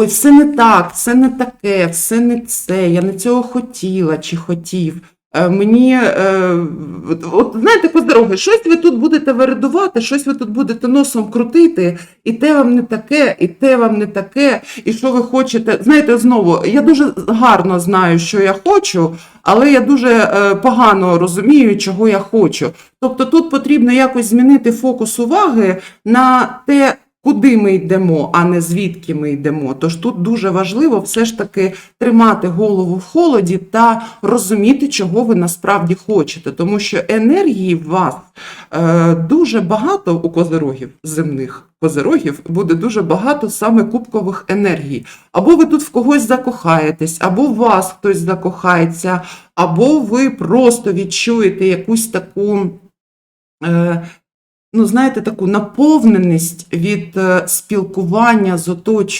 ой, все не так, все не таке, все не це, я не цього хотіла чи хотів. Е, Мені, е, от знаєте, по дороги, щось ви тут будете вередувати, щось ви тут будете носом крутити, і те вам не таке, і те вам не таке, і що ви хочете. Знаєте, знову, я дуже гарно знаю, що я хочу, але я дуже е, погано розумію, чого я хочу. Тобто тут потрібно якось змінити фокус уваги на те, куди ми йдемо, а не звідки ми йдемо. Тож тут дуже важливо все ж таки тримати голову в холоді та розуміти, чого ви насправді хочете, тому що енергії в вас е, дуже багато у козирогів земних. Козирогів буде дуже багато саме кубкових енергій. Або ви тут в когось закохаєтесь, або в вас хтось закохається, або ви просто відчуєте якусь таку, е, ну, знаєте, таку наповненість від е, спілкування з оточуючим.